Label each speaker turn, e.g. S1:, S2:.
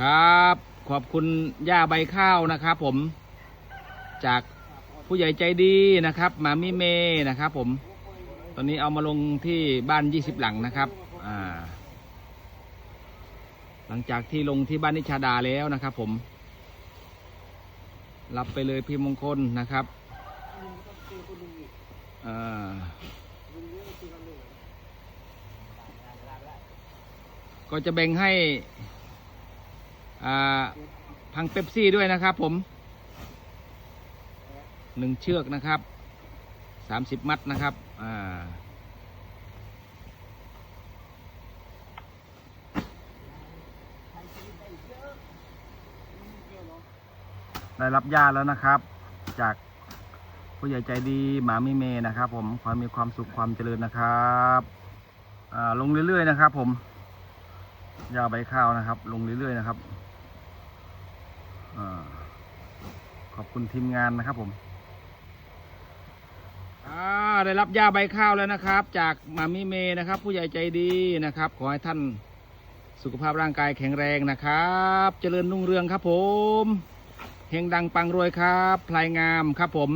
S1: ครับ ขอบคุณย่าใบข้าวนะครับผม จากผู้ใหญ่ใจดีนะครับ มามิเมนะครับ ผม ตอนนี้เอามาลงที่บ้าน20หลังนะครับอ่าหลังจากที่ลงที่บ้านนิชาดาแล้วนะครับ ผม รับไปเลยพี่มงคลนะครับอ่าก็จะแบ่งให้ พังเป๊ปซี่ด้วยนะครับผมหนึ่งเชือกนะครับสามสิบมัดนะครับอ่าได้รับญาติแล้วนะครับ จากผู้ใหญ่ใจดีหมามิเมนะครับ ผมขอมีความสุขความเจริญนะครับลงเรื่อยๆนะครับ ผมยาใบข้าวนะครับ ลงเรื่อยๆนะครับอา ขอบคุณทีมงานนะครับผมอ่าได้รับยาใบข้าวแล้วนะครับ จากมามิเมนะครับ ผู้ใหญ่ใจดีนะครับ ขอให้ท่านสุขภาพร่างกายแข็งแรงนะครับ เจริญรุ่งเรืองครับผมเฮงดังปังรวยครับพลายงามครับผม